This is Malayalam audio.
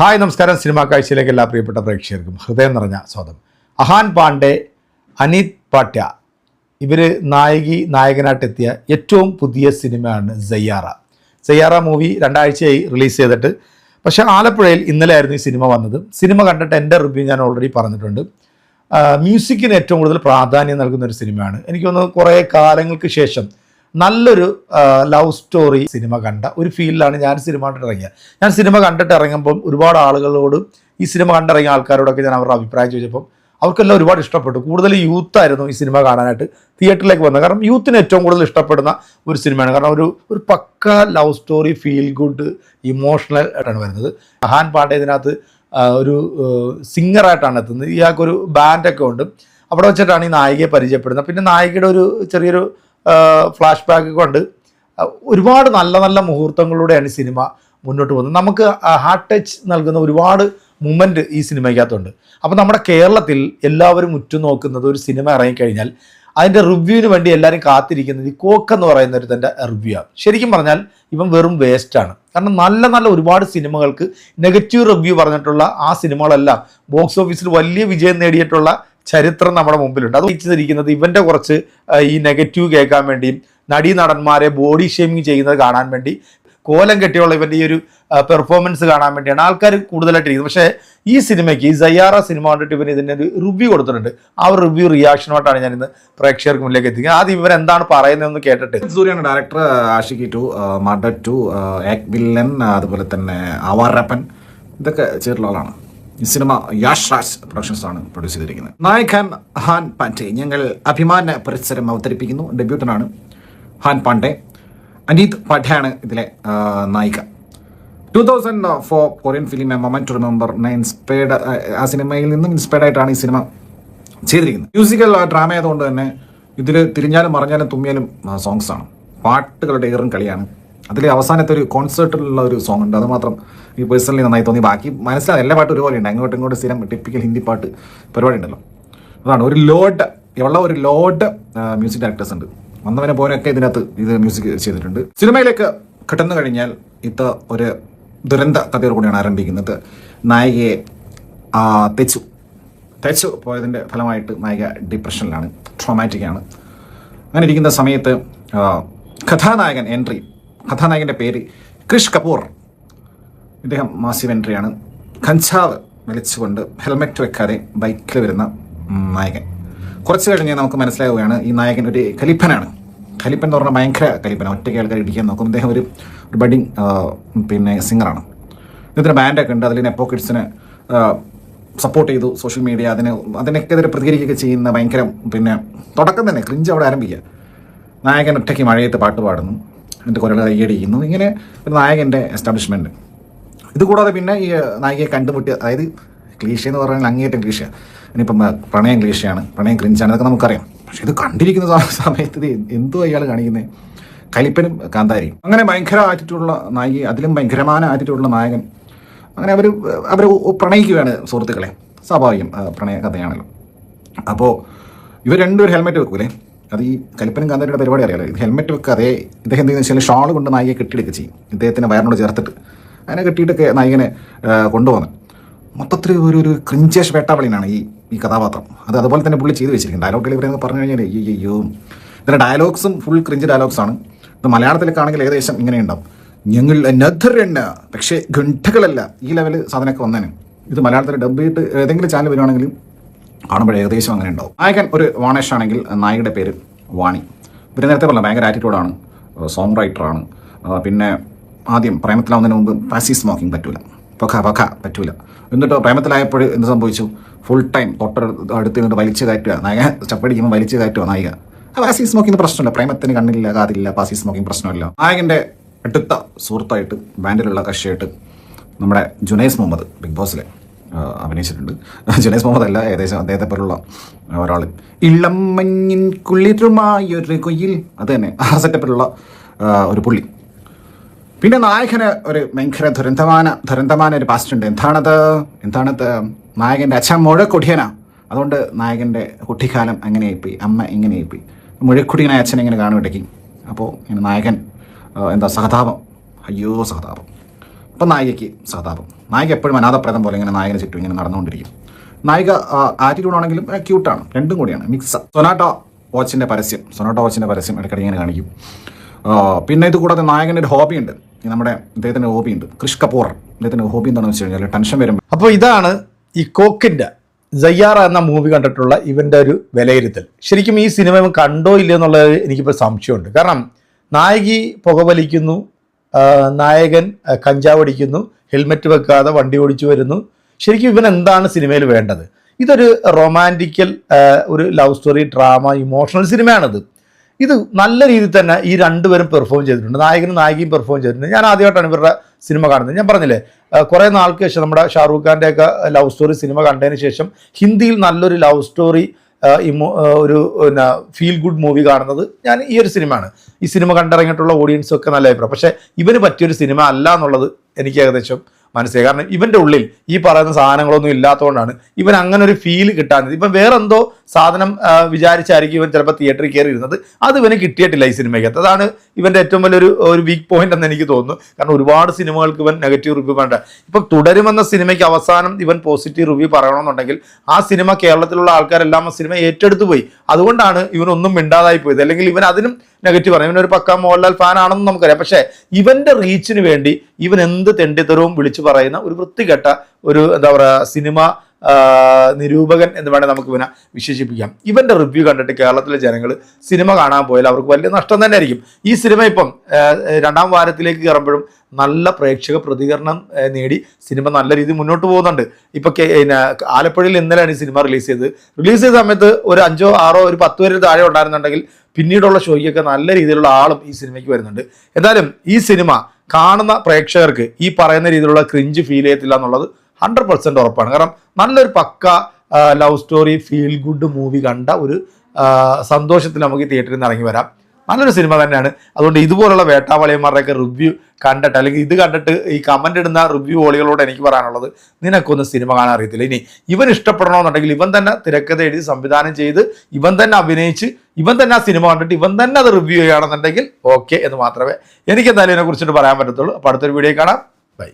ഹായ് നമസ്കാരം. സിനിമാ കാഴ്ചയിലേക്ക് എല്ലാ പ്രിയപ്പെട്ട പ്രേക്ഷകർക്കും ഹൃദയം നിറഞ്ഞ സ്വാഗതം. അഹാൻ പാണ്ഡെ അനീത് പാട്യ ഇവർ നായകി നായകനായിട്ടെത്തിയ ഏറ്റവും പുതിയ സിനിമയാണ് സയ്യാറ. സയ്യാറ മൂവി രണ്ടാഴ്ചയായി റിലീസ് ചെയ്തിട്ട് പക്ഷേ ആലപ്പുഴയിൽ ഇന്നലെ ആയിരുന്നു ഈ സിനിമ വന്നത്. സിനിമ കണ്ടിട്ട് എന്റെ റിവ്യൂ ഞാൻ ഓൾറെഡി പറഞ്ഞിട്ടുണ്ട്. മ്യൂസിക്കിന് ഏറ്റവും കൂടുതൽ പ്രാധാന്യം നൽകുന്ന ഒരു സിനിമയാണ്. എനിക്ക് കുറേ കാലങ്ങൾക്ക് ശേഷം നല്ലൊരു ലവ് സ്റ്റോറി സിനിമ കണ്ട ഒരു ഫീലിലാണ് ഞാൻ സിനിമ കണ്ടിട്ട് ഞാൻ സിനിമ കണ്ടിട്ട് ഇറങ്ങുമ്പോൾ ഒരുപാട് ആളുകളോട് ഈ സിനിമ കണ്ടിറങ്ങിയ ആൾക്കാരോടൊക്കെ ഞാൻ അവരുടെ അഭിപ്രായം ചോദിച്ചപ്പോൾ അവർക്കെല്ലാം ഒരുപാട് ഇഷ്ടപ്പെട്ടു. കൂടുതൽ യൂത്ത് ആയിരുന്നു ഈ സിനിമ കാണാനായിട്ട് തിയേറ്ററിലേക്ക് വന്നത്. കാരണം യൂത്തിന് ഏറ്റവും കൂടുതൽ ഇഷ്ടപ്പെടുന്ന ഒരു സിനിമയാണ്. കാരണം ഒരു ഒരു pakka love story feel good emotional ആയിട്ടാണ് വരുന്നത്. മഹാൻ പാണ്ഡെ ഇതിനകത്ത് ഒരു സിംഗറായിട്ടാണ് എത്തുന്നത്. ഇയാൾക്കൊരു ബാൻഡൊക്കെ ഉണ്ട്. അവിടെ വെച്ചിട്ടാണ് ഈ നായികയെ പരിചയപ്പെടുന്നത്. പിന്നെ നായികയുടെ ഒരു ചെറിയൊരു ഫ്ലാഷ് ബാക്ക് കൊണ്ട് ഒരുപാട് നല്ല നല്ല മുഹൂർത്തങ്ങളിലൂടെയാണ് സിനിമ മുന്നോട്ട് പോകുന്നത്. നമുക്ക് ഹാർട്ട് ടച്ച് നൽകുന്ന ഒരുപാട് മൂമെന്റ് ഈ സിനിമയ്ക്കകത്തുണ്ട്. അപ്പോൾ നമ്മുടെ കേരളത്തിൽ എല്ലാവരും ഉറ്റുനോക്കുന്നത് ഒരു സിനിമ ഇറങ്ങിക്കഴിഞ്ഞാൽ അതിന്റെ റിവ്യൂവിന് വേണ്ടി എല്ലാവരും കാത്തിരിക്കുന്നത് ഈ കോക്ക് എന്ന് പറയുന്ന ഒരു തന്റെ റിവ്യൂ ആണ്. ശരിക്കും പറഞ്ഞാൽ ഇവൻ വെറും വേസ്റ്റാണ് കാരണം നല്ല നല്ല ഒരുപാട് സിനിമകൾക്ക് നെഗറ്റീവ് റിവ്യൂ പറഞ്ഞിട്ടുള്ള ആ സിനിമകളെല്ലാം ബോക്സ് ഓഫീസിൽ വലിയ വിജയം നേടിയിട്ടുള്ള ചരിത്രം നമ്മുടെ മുമ്പിലുണ്ട്. അത് വെച്ചിരിക്കുന്നത് ഇവന്റെ കുറച്ച് ഈ നെഗറ്റീവ് കേൾക്കാൻ വേണ്ടിയും നടീ നടന്മാരെ ബോഡി ഷേമിങ് ചെയ്യുന്നത് കാണാൻ വേണ്ടി കോലം കെട്ടിയുള്ള ഇവന്റെ ഈ ഒരു പെർഫോമൻസ് കാണാൻ വേണ്ടിയാണ് ആൾക്കാർ കൂടുതലായിട്ട് ഇരിക്കുന്നത് പക്ഷേ ഈ സിനിമയ്ക്ക് ഈ സയ്യാറ സിനിമ കണ്ടിട്ട് ഇവൻ ഇതിന്റെ ഒരു റിവ്യൂ കൊടുത്തിട്ടുണ്ട്. ആ ഒരു റിവ്യൂ റിയാക്ഷനുമായിട്ടാണ് ഞാൻ ഇന്ന് പ്രേക്ഷകർക്ക് മുന്നിലേക്ക് എത്തിക്കുന്നത്. ആദ്യം ഇവർ എന്താണ് പറയുന്നതെന്ന് കേട്ടിട്ട്. സൂര്യാണ് director Aashiqui two murder two Ek villain അതുപോലെ തന്നെ ആവാറപ്പൻ ഇതൊക്കെ ആളാണ്. ഈ സിനിമ യാഷ് രാജ് പ്രൊഡക്ഷൻസ് ആണ് പ്രൊഡ്യൂസ് ചെയ്തിരിക്കുന്നത്. നായകൻ ഹാൻ പാൻഡെ ഞങ്ങൾ അഭിമാന പരിസരം അവതരിപ്പിക്കുന്നു. ഡെബ്യൂട്ടനാണ് ഹാൻ പാണ്ഡെ. അനീത് പാണ്ഡെയാണ് ഇതിലെ നായിക. Two thousand four Korean film a moment to remember inspired ആ സിനിമയിൽ നിന്നും ഇൻസ്പയർഡ് ആയിട്ടാണ് ഈ സിനിമ ചെയ്തിരിക്കുന്നത്. മ്യൂസിക്കൽ ഡ്രാമ ആയതുകൊണ്ട് തന്നെ ഇതിൽ തിരിഞ്ഞാലും മറിഞ്ഞാലും തുമ്മിയാലും സോങ്സ് ആണ്. പാട്ടുകളുടെ ഏറും കളിയാണ് അതിൽ അവസാനത്തെ ഒരു കോൺസേർട്ടിലുള്ള ഒരു സോങ് ഉണ്ട്. അത് മാത്രം ഈ പേഴ്സണലി നന്നായി തോന്നി. ബാക്കി മനസ്സിലായി. എല്ലാ പാട്ടും ഒരുപോലെ ഉണ്ട്. അങ്ങോട്ടും ഇങ്ങോട്ടും സ്ഥിരം ടിപ്പിക്കൽ ഹിന്ദി പാട്ട് പരിപാടി ഉണ്ടല്ലോ അതാണ്. ഒരു ലോഡ് ഉള്ള ഒരു ലോഡ് മ്യൂസിക് ഡയറക്ടേഴ്സ് ഉണ്ട്. വന്നവനെ പോകാനൊക്കെ ഇതിനകത്ത് ഇത് മ്യൂസിക് ചെയ്തിട്ടുണ്ട്. സിനിമയിലേക്ക് കിട്ടുന്നു കഴിഞ്ഞാൽ ഇത് ഒരു ദുരന്ത കഥയോട് കൂടിയാണ് ആരംഭിക്കുന്നത്. നായികയെ തെച്ചു. തെച്ചു പോയതിന്റെ ഫലമായിട്ട് നായിക ഡിപ്രഷനിലാണ് ട്രോമാറ്റിക്കാണ് അങ്ങനെ ഇരിക്കുന്ന സമയത്ത് കഥാനായകൻ എൻട്രി കഥാനായകന്റെ പേര് ക്രിഷ് കപൂർ. ഇദ്ദേഹം മാസീവ് എൻട്രിയാണ് കഞ്ചാവ് വലിച്ചുകൊണ്ട് ഹെൽമെറ്റ് വെക്കാതെ ബൈക്കിൽ വരുന്ന നായകൻ. കുറച്ച് കഴിഞ്ഞ് നമുക്ക് മനസ്സിലാവുകയാണ് ഈ നായകൻ ഒരു കലിപ്പനാണ്. കലിപ്പൻ എന്ന് പറഞ്ഞാൽ ഭയങ്കര കലിപ്പന ഒറ്റയ്ക്ക് ആൾക്കാർ ഇടിക്കാൻ നോക്കും. അദ്ദേഹം ഒരു ഒരു ബഡിങ് പിന്നെ സിംഗറാണ് ഇതിന് ബാൻഡൊക്കെ ഉണ്ട്. അതിൽ നെപ്പോ കിഡ്സിനെ സപ്പോർട്ട് ചെയ്തു സോഷ്യൽ മീഡിയ അതിന് അതിനൊക്കെതിരെ പ്രതികരിക്കുകയൊക്കെ ചെയ്യുന്ന ഭയങ്കര പിന്നെ തുടക്കം തന്നെ ക്രിഞ്ച് അവിടെ ആരംഭിക്കുക. നായകൻ ഒറ്റയ്ക്ക് മഴയത്ത് പാട്ട് പാടുന്നു. എന്നിട്ട് കുറേ കൈയടിക്കുന്നു ഇങ്ങനെ ഒരു നായകന്റെ എസ്റ്റാബ്ലിഷ്മെന്റ് ഇത് കൂടാതെ പിന്നെ ഈ നായികയെ കണ്ടുമുട്ടിയ അതായത് ക്ലീഷ എന്ന് പറഞ്ഞാൽ അങ്ങേറ്റം ക്ലീഷ ഇനിയിപ്പം പ്രണയം ക്ലീഷയാണ് പ്രണയം ക്രിഞ്ചാണ് അതൊക്കെ നമുക്കറിയാം. പക്ഷെ ഇത് കണ്ടിരിക്കുന്ന സമയത്ത് ഇത് എന്തോ അയാൾ കാണിക്കുന്നത് കലിപ്പനും കാന്താരിയും. അങ്ങനെ ഭയങ്കര ആറ്റിറ്റ്യൂഡുള്ള നായിക അതിലും ഭയങ്കരമായ ആറ്റിറ്റ്യൂഡുള്ള നായകൻ അങ്ങനെ അവർ അവർ പ്രണയിക്കുകയാണ് സുഹൃത്തുക്കളെ. സ്വാഭാവികം പ്രണയ കഥയാണല്ലോ. അപ്പോൾ ഇവർ രണ്ടുപേരും ഹെൽമെറ്റ് വെക്കൂലേ? അത് ഈ കലിപ്പനും കാന്താരിയുടെ പരിപാടി അറിയാലോ? ഇത് ഹെൽമെറ്റ് വെക്കാതെ ഇദ്ദേഹം എന്ത് വെച്ചാൽ ഷാൾ കൊണ്ട് നായികയെ കെട്ടിയെടുക്കുക ചെയ്യും. ഇദ്ദേഹത്തിന്റെ വയറിനോട് ചേർത്തിട്ട്. അതിനെ കെട്ടിയിട്ടൊക്കെ നായികനെ കൊണ്ടുപോകുന്നത് മൊത്തത്തിൽ ഒരു ഒരു ക്രിഞ്ചേഷ് വേട്ടാവളിനാണ് ഈ ഈ കഥാപാത്രം. അത് അതുപോലെ തന്നെ പുള്ളി ചെയ്ത് വെച്ചിരിക്കുന്നത് ഡയലോഗ് ഡെലിവറി എന്ന് പറഞ്ഞു കഴിഞ്ഞാൽ അയ്യോ ഇതിന്റെ ഡയലോഗ്സും ഫുൾ ക്രിഞ്ച് ഡയലോഗ്സാണ് ഇത് മലയാളത്തിലൊക്കെ ആണെങ്കിൽ ഏകദേശം ഇങ്ങനെ ഉണ്ടാവും. ഞങ്ങൾ നെഥറെണ്ണ പക്ഷേ ഘണ്ടകളല്ല ഈ ലെവൽ സാധനമൊക്കെ വന്നേനെ. ഇത് മലയാളത്തിൽ ഡബ് ചെയ്തിട്ട് ഏതെങ്കിലും ചാനൽ വരുവാണെങ്കിലും കാണുമ്പോൾ ഏകദേശം അങ്ങനെ ഉണ്ടാവും. നായകൻ ഒരു വാണേഷ് ആണെങ്കിൽ നായികയുടെ പേര് വാണി. ഇവർ നേരത്തെ പറഞ്ഞ ഭയങ്കര ആറ്റിറ്റ്യൂഡാണ് സോങ് റൈറ്ററാണ് പിന്നെ ആദ്യം പ്രേമത്തിലാവുന്നതിന് മുമ്പ് പാസി സ്മോക്കിംഗ് പറ്റൂല. പൊഖ പൊഖ പറ്റൂല. എന്നിട്ട് പ്രേമത്തിലായപ്പോൾ എന്ത് സംഭവിച്ചു? ഫുൾ ടൈം തൊട്ടടുത്ത് അടുത്ത് കൊണ്ട് വലിച്ചു കയറ്റുക. നായക ചപ്പടിക്കുമ്പോൾ വലിച്ചു കയറ്റുക നായിക. പാസി സ്മോക്കിംഗ് പ്രശ്നമില്ല. പ്രേമത്തിന് കണ്ണില്ല കാതില്ല പാസി സ്മോക്കിംഗ് പ്രശ്നമില്ല. നായകന്റെ അടുത്ത സുഹൃത്തായിട്ട് ബാൻഡിലുള്ള കക്ഷിയായിട്ട് നമ്മുടെ ജുനൈസ് മുഹമ്മദ് ബിഗ് ബോസിലെ അഭിനയിച്ചിട്ടുണ്ട്. ജുനൈസ് മുഹമ്മദ് അല്ല ഏകദേശം അദ്ദേഹത്തെ പോലുള്ള ഒരാൾ ഇളം മഞ്ഞിൻ കുളിരുമായൊരു കൊയിൽ. അത് തന്നെ ആ സെറ്റപ്പിലുള്ള ഒരു പുള്ളി. പിന്നെ നായകന് ഒരു ഭയങ്കര ദുരന്തമാന ദുരന്തമാന ഒരു പാസ്റ്റ് ഉണ്ട്. എന്താണത്? എന്താണത്? നായകന്റെ അച്ഛൻ മുഴ കൊടിയനാ അതുകൊണ്ട് നായകന്റെ കുട്ടിക്കാലം അങ്ങനെ അങ്ങനെയായിപ്പോയി അമ്മ ഇങ്ങനെയായിപ്പോയി മുഴക്കുടിയനായ അച്ഛനെ ഇങ്ങനെ കാണും ഇടയ്ക്ക്. അപ്പോൾ ഇങ്ങനെ നായകൻ എന്താ സഹതാപം? അയ്യോ സഹതാപം. അപ്പം നായികയ്ക്ക് സഹതാപം. നായിക എപ്പോഴും അനാഥപ്രദം പോലെ ഇങ്ങനെ നായകനെ ചുറ്റും ഇങ്ങനെ നടന്നുകൊണ്ടിരിക്കും. നായിക ആറ്റിറ്റ്യൂഡ് ആണെങ്കിലും ക്യൂട്ടാണ് രണ്ടും കൂടിയാണ്. മിക്സ് സൊനാട്ടോ വാച്ചിന്റെ പരസ്യം. സൊനാട്ടോ വാച്ചിന്റെ പരസ്യം ഇടയ്ക്കിടെ ഇങ്ങനെ കാണിക്കും. പിന്നെ ഇത് കൂടാതെ നായകന്റെ ഒരു ഹോബി ഉണ്ട്. ഈ നമ്മുടെ ഇദ്ദേഹത്തിന്റെ ഹോബി ഉണ്ട്. ക്രിഷ് കപൂർ. ഇദ്ദേഹത്തിന്റെ ഹോബി എന്താണെന്ന് വെച്ച് കഴിഞ്ഞാൽ ടെൻഷൻ വരുമ്പോൾ അപ്പോൾ ഇതാണ് ഈ കോക്കിന്റെ ജയ്യാറ എന്ന മൂവി കണ്ടിട്ടുള്ള ഇവന്റെ ഒരു വിലയിരുത്തൽ. ശരിക്കും ഈ സിനിമ കണ്ടോ ഇല്ലയോ എന്നുള്ളത് എനിക്കിപ്പോൾ സംശയമുണ്ട്. കാരണം നായകി പുകവലിക്കുന്നു നായകൻ കഞ്ചാവ് അടിക്കുന്നു ഹെൽമെറ്റ് വെക്കാതെ വണ്ടി ഓടിച്ചു വരുന്നു. ശരിക്കും ഇവൻ എന്താണ് സിനിമയിൽ വേണ്ടത്? ഇതൊരു റൊമാന്റിക്കൽ ഒരു ലവ് സ്റ്റോറി ഡ്രാമ ഇമോഷണൽ സിനിമയാണിത്. ഇത് നല്ല രീതിയിൽ തന്നെ ഈ രണ്ടുപേരും പെർഫോം ചെയ്തിട്ടുണ്ട്. നായകനും നായികയും പെർഫോം ചെയ്തിട്ടുണ്ട്. ഞാൻ ആദ്യമായിട്ടാണ് ഇവരുടെ സിനിമ കാണുന്നത്. ഞാൻ പറഞ്ഞില്ലേ കുറേ നാൾക്ക് ശേഷം നമ്മുടെ ഷാറൂഖ് ഖാന്റെ ഒക്കെ ലവ് സ്റ്റോറി സിനിമ കണ്ടതിന് ശേഷം ഹിന്ദിയിൽ നല്ലൊരു ലവ് സ്റ്റോറി ഒരു പിന്നെ ഫീൽ ഗുഡ് മൂവി കാണുന്നത് ഞാൻ ഈ ഒരു സിനിമയാണ് ഈ സിനിമ കണ്ടിറങ്ങിയിട്ടുള്ള ഓഡിയൻസും ഒക്കെ നല്ല അഭിപ്രായം. പക്ഷേ ഇവന് പറ്റിയൊരു സിനിമ അല്ല എന്നുള്ളത് എനിക്ക് ഏകദേശം മനസ്സിലായി. കാരണം ഇവന്റെ ഉള്ളിൽ ഈ പറയുന്ന സാധനങ്ങളൊന്നും ഇല്ലാത്തതുകൊണ്ടാണ് ഇവൻ അങ്ങനെ ഒരു ഫീൽ കിട്ടാഞ്ഞത്. ഇപ്പം വേറെ എന്തോ സാധനം വിചാരിച്ചായിരിക്കും ഇവൻ ചിലപ്പോൾ തിയേറ്ററിൽ കയറി ഇരുന്നത്. അത് ഇവന് കിട്ടിയിട്ടില്ല ഈ സിനിമയ്ക്കകത്ത് അതാണ് ഇവന്റെ ഏറ്റവും വലിയൊരു ഒരു വീക്ക് പോയിന്റ് എന്ന് എനിക്ക് തോന്നുന്നു. കാരണം ഒരുപാട് സിനിമകൾക്ക് ഇവൻ നെഗറ്റീവ് റിവ്യൂ വേണ്ട ഇപ്പം തുടരുമെന്ന സിനിമയ്ക്ക് അവസാനം ഇവൻ പോസിറ്റീവ് റിവ്യൂ പറയണമെന്നുണ്ടെങ്കിൽ ആ സിനിമ കേരളത്തിലുള്ള ആൾക്കാരെല്ലാം ആ സിനിമ ഏറ്റെടുത്തു പോയി. അതുകൊണ്ടാണ് ഇവനൊന്നും മിണ്ടാതായി പോയത്. അല്ലെങ്കിൽ ഇവൻ അതിനും നെഗറ്റീവ് പറയും ഇവനൊരു പക്ക മോഹൻലാൽ ഫാൻ ആണെന്ന് നമുക്കറിയാം. പക്ഷേ ഇവന്റെ റീച്ചിന് വേണ്ടി ഇവൻ എന്ത് തെണ്ടിത്തരവും വിളിച്ചു പറയുന്ന ഒരു വൃത്തികെട്ട ഒരു എന്താ പറയുക സിനിമ നിരൂപകൻ എന്ന് വേണേൽ നമുക്ക് ഇവനെ വിശേഷിപ്പിക്കാം. ഇവന്റെ റിവ്യൂ കണ്ടിട്ട് കേരളത്തിലെ ജനങ്ങൾ സിനിമ കാണാൻ പോയാൽ അവർക്ക് വലിയ നഷ്ടം തന്നെ ആയിരിക്കും. ഈ സിനിമ ഇപ്പം രണ്ടാം വാരത്തിലേക്ക് കയറുമ്പോഴും നല്ല പ്രേക്ഷക പ്രതികരണം നേടി സിനിമ നല്ല രീതിയിൽ മുന്നോട്ട് പോകുന്നുണ്ട്. ഇപ്പൊ ആലപ്പുഴയിൽ ഇന്നലെയാണ് ഈ സിനിമ റിലീസ് ചെയ്തത്. റിലീസ് ചെയ്ത സമയത്ത് ഒരു അഞ്ചോ ആറോ ഒരു പത്ത് പേര് താഴെ ഉണ്ടായിരുന്നുണ്ടെങ്കിൽ പിന്നീടുള്ള ഷോയ്ക്കൊക്കെ നല്ല രീതിയിലുള്ള ആളും ഈ സിനിമയ്ക്ക് വരുന്നുണ്ട്. എന്തായാലും ഈ സിനിമ കാണുന്ന പ്രേക്ഷകർക്ക് ഈ പറയുന്ന രീതിയിലുള്ള ക്രിഞ്ച് ഫീൽ ചെയ്യത്തില്ല എന്നുള്ളത് ഹൺഡ്രഡ് പെർസെന്റ് ഉറപ്പാണ്. കാരണം നല്ലൊരു pakka love story feel good movie കണ്ട ഒരു സന്തോഷത്തിൽ നമുക്ക് തിയേറ്ററിൽ നിന്ന് ഇറങ്ങി വരാം. നല്ലൊരു സിനിമ തന്നെയാണ്. അതുകൊണ്ട് ഇതുപോലുള്ള വേട്ടാവളിയന്മാരുടെയൊക്കെ റിവ്യൂ കണ്ടിട്ട് അല്ലെങ്കിൽ ഇത് കണ്ടിട്ട് ഈ കമന്റ് ഇടുന്ന റിവ്യൂ ഓളികളോട് എനിക്ക് പറയാനുള്ളത് നിനക്കൊന്ന് സിനിമ കാണാൻ അറിയത്തില്ല. ഇനി ഇവൻ ഇഷ്ടപ്പെടണമെന്നുണ്ടെങ്കിൽ ഇവൻ തന്നെ തിരക്കഥ എഴുതി സംവിധാനം ചെയ്ത് ഇവൻ തന്നെ അഭിനയിച്ച് ഇവൻ തന്നെ ആ സിനിമ കണ്ടിട്ട് ഇവൻ തന്നെ അത് റിവ്യൂ ചെയ്യുകയാണെന്നുണ്ടെങ്കിൽ ഓക്കെ എന്ന് മാത്രമേ എനിക്ക് എന്തായാലും ഇതിനെക്കുറിച്ചിട്ട് പറയാൻ പറ്റത്തുള്ളൂ. അപ്പോൾ അടുത്തൊരു വീഡിയോ കാണാം. ബൈ